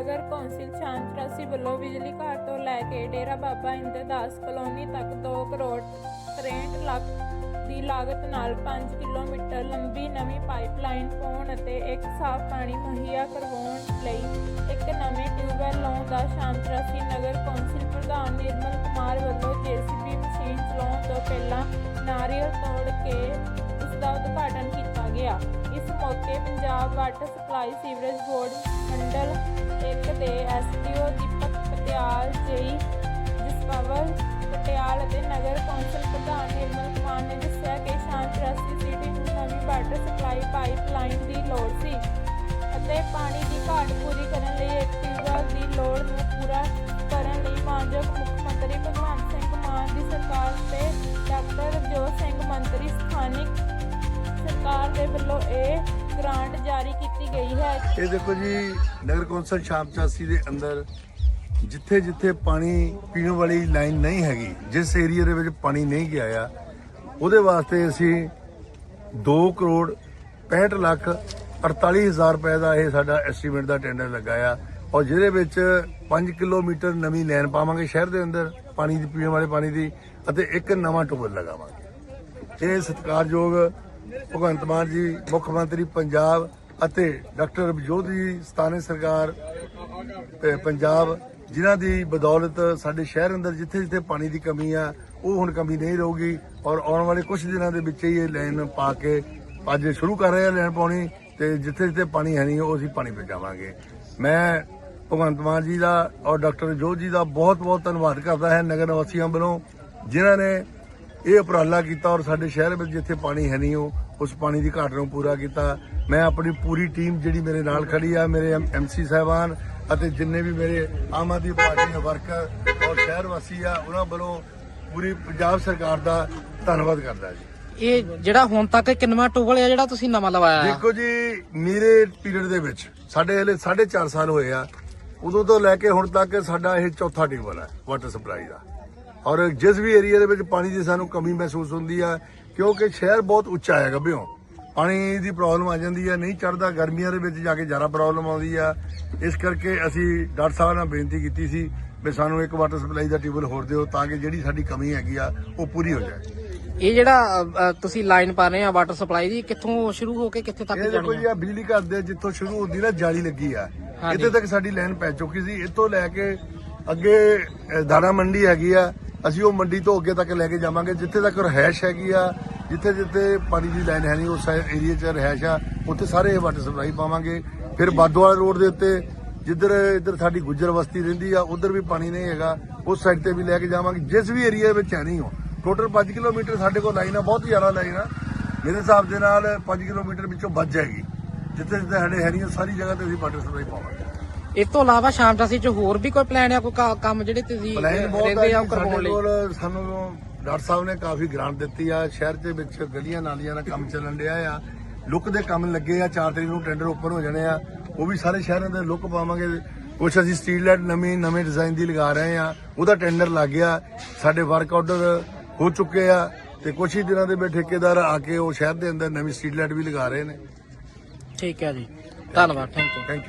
ਨਗਰ council ਸ਼ਾਂਤਰਾਸੀ ਵੱਲੋਂ ਬਿਜਲੀ ਘਰ ਤੋਂ ਲੈ ਕੇ ਡੇਰਾ ਬਾਬਾ ਇੰਦਰਦਾਸ ਕਲੋਨੀ ਤੱਕ 2 ਕਰੋੜ 63 ਲੱਖ ਦੀ ਲਾਗਤ ਨਾਲ 5 ਕਿਲੋਮੀਟਰ ਲੰਬੀ ਨਵੀਂ ਪਾਈਪਲਾਈਨ ਪਾਉਣ ਅਤੇ ਇੱਕ ਸਾਫ਼ ਪਾਣੀ ਮੁਹੱਈਆ ਕਰਵਾਉਣ ਲਈ ਇੱਕ ਨਵੇਂ ਟਿਊਬਵੈੱਲ ਲਾਉਣ ਦਾ ਸ਼ਾਂਤਰਾਸੀ ਨਗਰ ਕੌਂਸਲ ਪ੍ਰਧਾਨ ਨਿਰਮਲ ਕੁਮਾਰ ਵੱਲੋਂ ਜੀਸੀਬੀ ਮਸ਼ੀਨ ਚਲਾਉਣ ਤੋਂ ਪਹਿਲਾਂ ਨਾਰੀਅਲ ਤੋੜ ਕੇ ਦਾ ਉਦਘਾਟਨ ਕੀਤਾ ਗਿਆ। ਇਸ ਮੌਕੇ Punjab water supply sewerage board ਮੰਡਲ 1 ਦੇ ਐਸਡੀਓ ਦੀਪਕ ਪਟਿਆਲ, ਜੇਈ ਜਸਪਾਵਲ ਪਟਿਆਲ ਅਤੇ ਨਗਰ ਕੌਂਸਲ ਪ੍ਰਧਾਨ ਨਿਰਮਲ ਕੁਮਾਰ ਨੇ ਦੱਸਿਆ ਕਿ ਸ਼ਾਂਤਰਾਸੀ ਸਿਟੀ ਨੂੰ ਨਵੀਂ ਵਾਟਰ ਸਪਲਾਈ ਪਾਈਪਲਾਈਨ ਦੀ ਲੋੜ ਸੀ ਅਤੇ ਪਾਣੀ ਦੀ ਘਾਟ ਪੂਰੀ ਕਰਨ ਲਈ ਇੱਕ ਟਿਊਬਵੈੱਲ ਦੀ ਲੋੜ ਨੂੰ ਪੂਰਾ ਕਰਨ ਲਈ ਮਾਨਯੋਗ ਮੁੱਖ ਮੰਤਰੀ ਭਗਵੰਤ ਸਿੰਘ ਮਾਨ ਦੀ ਸਰਕਾਰ ਤੇ ਡਾਕਟਰ ਰਜੋਤ ਸਿੰਘ ਮੰਤਰੀ ਸਥਾਨਿਕ ਸਰਕਾਰ ਦੇ ਵੱਲੋਂ ਇਹ ਗ੍ਰਾਂਟ ਜਾਰੀ ਕੀਤੀ ਗਈ ਹੈ। ਇਹ ਦੇਖੋ ਜੀ, ਨਗਰ ਕੌਂਸਲ ਸ਼ਾਮ ਚਾਸੀ ਦੇ ਅੰਦਰ ਜਿੱਥੇ ਜਿੱਥੇ ਪਾਣੀ ਪੀਣ ਵਾਲੀ ਲਾਈਨ ਨਹੀਂ ਹੈਗੀ, ਜਿਸ ਏਰੀਆ ਦੇ ਵਿੱਚ ਪਾਣੀ ਨਹੀਂ ਗਿਆ ਆ, ਉਹਦੇ ਵਾਸਤੇ ਅਸੀਂ 2 ਕਰੋੜ 65 ਲੱਖ 48 ਹਜ਼ਾਰ ਰੁਪਏ ਦਾ ਇਹ ਸਾਡਾ ਐਸਟੀਮੇਟ ਦਾ ਟੈਂਡਰ ਲੱਗਾ ਆ। ਔਰ ਜਿਹਦੇ ਵਿੱਚ 5 ਕਿਲੋਮੀਟਰ ਨਵੀਂ ਲਾਈਨ ਪਾਵਾਂਗੇ ਸ਼ਹਿਰ ਦੇ ਅੰਦਰ, ਪਾਣੀ ਦੀ, ਪੀਣ ਵਾਲੇ ਪਾਣੀ ਦੀ, ਅਤੇ ਇੱਕ ਨਵਾਂ ਟੋਬਲ ਲਗਾਵਾਂਗੇ। ਇਹ ਸਤਿਕਾਰਯੋਗ ਭਗਵੰਤ ਮਾਨ ਜੀ, ਮੁੱਖ ਮੰਤਰੀ ਪੰਜਾਬ ਅਤੇ ਡਾਕਟਰ ਰਵਜੋਤ ਜੀ, ਸਥਾਨਕ ਸਰਕਾਰ ਪੰਜਾਬ, ਜਿਨ੍ਹਾਂ ਦੀ ਬਦੌਲਤ ਸਾਡੇ ਸ਼ਹਿਰ ਅੰਦਰ ਜਿੱਥੇ ਜਿੱਥੇ ਪਾਣੀ ਦੀ ਕਮੀ ਆ, ਉਹ ਹੁਣ ਕਮੀ ਨਹੀਂ ਰਹੂਗੀ ਔਰ ਆਉਣ ਵਾਲੇ ਕੁਝ ਦਿਨਾਂ ਦੇ ਵਿੱਚ ਹੀ ਇਹ ਲਾਈਨ ਪਾ ਕੇ ਅੱਜ ਸ਼ੁਰੂ ਕਰ ਰਹੇ ਆ ਲਾਈਨ ਪਾਉਣੀ ਤੇ ਜਿੱਥੇ ਜਿੱਥੇ ਪਾਣੀ ਹੈ ਨਹੀਂ, ਉਹ ਅਸੀਂ ਪਾਣੀ ਪਹੁੰਚਾਵਾਂਗੇ। ਮੈਂ ਭਗਵੰਤ ਮਾਨ ਜੀ ਦਾ ਔਰ ਡਾਕਟਰ ਜੋਤ ਜੀ ਦਾ ਬਹੁਤ ਬਹੁਤ ਧੰਨਵਾਦ ਕਰਦਾ ਹੈ ਨਗਰ ਨਿਵਾਸੀਆਂ ਵੱਲੋਂ, ਜਿਨ੍ਹਾਂ ਨੇ ਇਹ ਉਪਰਾਲਾ ਕੀਤਾ ਔਰ ਸਾਡੇ ਸ਼ਹਿਰ ਵਿੱਚ ਜਿੱਥੇ ਪਾਣੀ ਹੈ ਨਹੀਂ ਉਹ ਉਸ ਪਾਣੀ ਦੀ ਘਾਟ ਨੂੰ ਪੂਰਾ ਕੀਤਾ। ਮੈਂ ਆਪਣੀ ਪੂਰੀ ਟੀਮ ਜਿਹੜੀ ਮੇਰੇ ਨਾਲ ਖੜੀ ਆ ਮੇਰੇ ਐਮਸੀ ਸਾਹਿਬਾਨ ਅਤੇ ਜਿੰਨੇ ਵੀ ਮੇਰੇ ਆਮ ਆਦਮੀ ਪਾਰਟੀ ਦੇ ਵਰਕਰ ਔਰ ਸ਼ਹਿਰ ਵਾਸੀ ਆ ਉਹਨਾਂ ਵੱਲੋਂ ਪੂਰੀ ਪੰਜਾਬ ਸਰਕਾਰ ਦਾ ਧੰਨਵਾਦ ਕਰਦਾ ਜੀ। ਇਹ ਜਿਹੜਾ ਹੁਣ ਤੱਕ ਕਿੰਨਵਾਂ ਟੂਬਲ ਆ ਜਿਹੜਾ ਤੁਸੀਂ ਨਵਾਂ ਲਵਾਇਆ? ਦੇਖੋ ਜੀ ਮੇਰੇ ਪੀਰੀਅਡ ਦੇ ਵਿੱਚ ਸਾਡੇ ਹਲੇ 4.5 ਸਾਲ ਹੋਏ ਆ। ਉਦੋਂ ਤੋਂ ਲੈ ਕੇ ਹੁਣ ਤੱਕ ਸਾਡਾ ਇਹ ਚੌਥਾ ਟਿਊਬਲ ਹੈ ਵਾਟਰ ਸਪਲਾਈ ਦਾ। ਔਰ ਜਿਸ ਵੀ ਏਰੀਆ ਦੇ ਵਿੱਚ ਪਾਣੀ ਦੀ ਸਾਨੂੰ ਕਮੀ ਮਹਿਸੂਸ ਹੁੰਦੀ ਆ ਕਿਉਂਕਿ ਸ਼ਹਿਰ ਬਹੁਤ ਉੱਚਾ ਹੈ ਗੱਭਿਓ ਪਾਣੀ ਦੀ ਪ੍ਰੋਬਲਮ ਆ ਜਾਂਦੀ ਆ ਨਹੀਂ ਚੜਦਾ ਗਰਮੀਆਂ ਦੇ ਵਿੱਚ ਜਾ ਕੇ ਜ਼ਿਆਦਾ ਪ੍ਰੋਬਲਮ ਆਉਂਦੀ ਆ। ਇਸ ਕਰਕੇ ਅਸੀਂ ਡਾਕਟਰ ਸਾਹਿਬ ਨਾਲ ਬੇਨਤੀ ਕੀਤੀ ਸੀ ਵੀ ਸਾਨੂੰ ਇੱਕ ਵਾਟਰ ਸਪਲਾਈ ਦਾ ਟਿਊਬਲ ਹੋਰ ਦਿਓ ਤਾਂ ਕਿ ਜਿਹੜੀ ਸਾਡੀ ਕਮੀ ਹੈਗੀ ਆ ਉਹ ਪੂਰੀ ਹੋ ਜਾਏ। ਇਹ ਜਿਹੜਾ ਅ, ਤੁਸੀਂ ਲਾਈਨ ਪਾ ਰਹੇ ਆ ਵਾਟਰ ਸਪਲਾਈ ਦੀ ਕਿੱਥੋਂ ਸ਼ੁਰੂ ਹੋ ਕੇ ਕਿੱਥੇ ਤੱਕ ਇਹ ਦੇਖੋ ਜਾਣੀ ਜੀ ਆ? ਆ ਬਿਜਲੀ ਘਰ ਦੇ ਜਿੱਥੋਂ ਸ਼ੁਰੂ ਹੁੰਦੀ ਨਾ ਜਾਲੀ ਲੱਗੀ ਆ। ਹਾਂਜੀ। ਇੱਥੇ ਤੱਕ ਸਾਡੀ ਲਾਈਨ ਪੈ ਚੁੱਕੀ ਸੀ। ਇੱਥੋਂ ਲੈ ਕੇ ਅੱਗੇ ਅ, ਦਾਣਾ ਮੰਡੀ ਹੈਗੀ ਆ ਅਸੀਂ ਉਹ ਮੰਡੀ ਤੋਂ ਅੱਗੇ ਤੱਕ ਲੈ ਕੇ ਜਾਵਾਂਗੇ, ਜਿੱਥੇ ਤੱਕ ਰਹਿਸ਼ ਹੈਗੀ ਆ, ਜਿੱਥੇ ਜਿੱਥੇ ਪਾਣੀ ਦੀ ਲਾਈਨ ਹੈ ਨਹੀਂ ਉਸ ਏਰੀਆ 'ਚ ਰਹਿਸ਼ ਆ, ਉੱਥੇ ਸਾਰੇ ਵਾਟਰ ਸਪਲਾਈ ਪਾਵਾਂਗੇ। ਫਿਰ ਬਾਦੋ ਵਾਲੇ ਰੋਡ ਦੇ ਉੱਤੇ, ਜਿੱਧਰ, ਇੱਧਰ ਸਾਡੀ ਗੁੱਜਰ ਵਸਤੀ ਰਹਿੰਦੀ ਆ, ਉਧਰ ਵੀ ਪਾਣੀ ਨਹੀਂ ਹੈਗਾ, ਉਸ ਸਾਈਡ ਤੇ ਵੀ ਲੈ ਕੇ ਜਾਵਾਂਗੇ। ਜਿਸ ਵੀ ਏਰੀਆ ਵਿੱਚ ਹੈ ਨਹੀਂ ਹੋ ਟੋਟਲ 5 ਕਿਲੋਮੀਟਰ ਸਾਡੇ ਕੋਲ ਲਾਈਨ ਆ, ਬਹੁਤ ਜ਼ਿਆਦਾ ਲਾਈਨ ਆ। ਮੇਰੇ ਹਿਸਾਬ ਦੇ ਨਾਲ 5 ਕਿਲੋਮੀਟਰ ਵਿੱਚੋਂ ਵੱਜ ਜਾਏਗੀ। ਜਿੱਥੇ ਜਿੱਥੇ ਸਾਡੇ ਹੈ ਨਹੀਂ ਸਾਰੀ ਜਗ੍ਹਾ ਤੇ ਅਸੀਂ ਵਾਟਰ ਸਪਲਾਈ ਪਾਵਾਂਗੇ। ਇਸ ਤੋਂ ਇਲਾਵਾ ਸ਼ਾਮਟਾਸੀ ਚ ਹੋਰ ਵੀ ਕੋਈ ਪਲਾਨ ਆ ਕੋਈ ਕਾ- ਕੰਮ ਜਿਹੜੇ ਤੁਸੀਂ ਪਲਾਨ ਬਹੁਤ ਹੈ ਰਹਿੰਦੇ ਆ ਉਹ ਕਰਵਾਉਣ ਸਾਡੇ ਲਈ? ਕੋਲ ਸਾਨੂੰ ਡਾਕਟਰ ਸਾਹਿਬ ਨੇ ਕਾਫੀ ਗ੍ਰਾਂਟ ਦਿੱਤੀ ਆ ਸ਼ਹਿਰ ਦੇ ਵਿੱਚ ਗਲੀਆਂ ਨਾਲੀਆਂ ਦਾ ਕੰਮ ਚੱਲਣ ਡਿਆ ਆ। ਲੁੱਕ ਦੇ ਕੰਮ ਲੱਗੇ ਆ 4 ਤਰੀਕ ਨੂੰ ਟੈਂਡਰ ਓਪਨ ਹੋ ਜਾਣੇ ਆ। ਉਹ ਵੀ ਸਾਰੇ ਸ਼ਹਿਰਾਂ ਦੇ ਲੁੱਕ ਪਾਵਾਂਗੇ। ਕੁਛ ਅਸੀਂ ਸਟਰੀਟ ਲਾਈਟ ਨਵੀਂ ਨਵੇਂ ਡਿਜ਼ਾਈਨ ਦੀ ਲਗਾ ਰਹੇ ਆ। ਉਹਦਾ ਟੈਂਡਰ ਲੱਗ ਗਿਆ। ਸਾਡੇ ਵਰਕ ਆਰਡਰ ਹੋ ਚੁੱਕੇ ਆ ਤੇ ਕੁਛ ਹੀ ਦਿਨਾਂ ਦੇ ਵਿੱਚ ਠੇਕੇਦਾਰ ਆ ਕੇ ਉਹ ਸ਼ਹਿਰ ਦੇ ਅੰਦਰ ਨਵੀਂ ਸਟਰੀਟ ਲਾਈਟ ਵੀ ਲਗਾ ਰਹੇ ਨੇ। ਠੀਕ ਹੈ ਜੀ। ਧੰਨਵਾਦ ਥੈਂਕ ਯੂ ਥੈਂਕ ਯੂ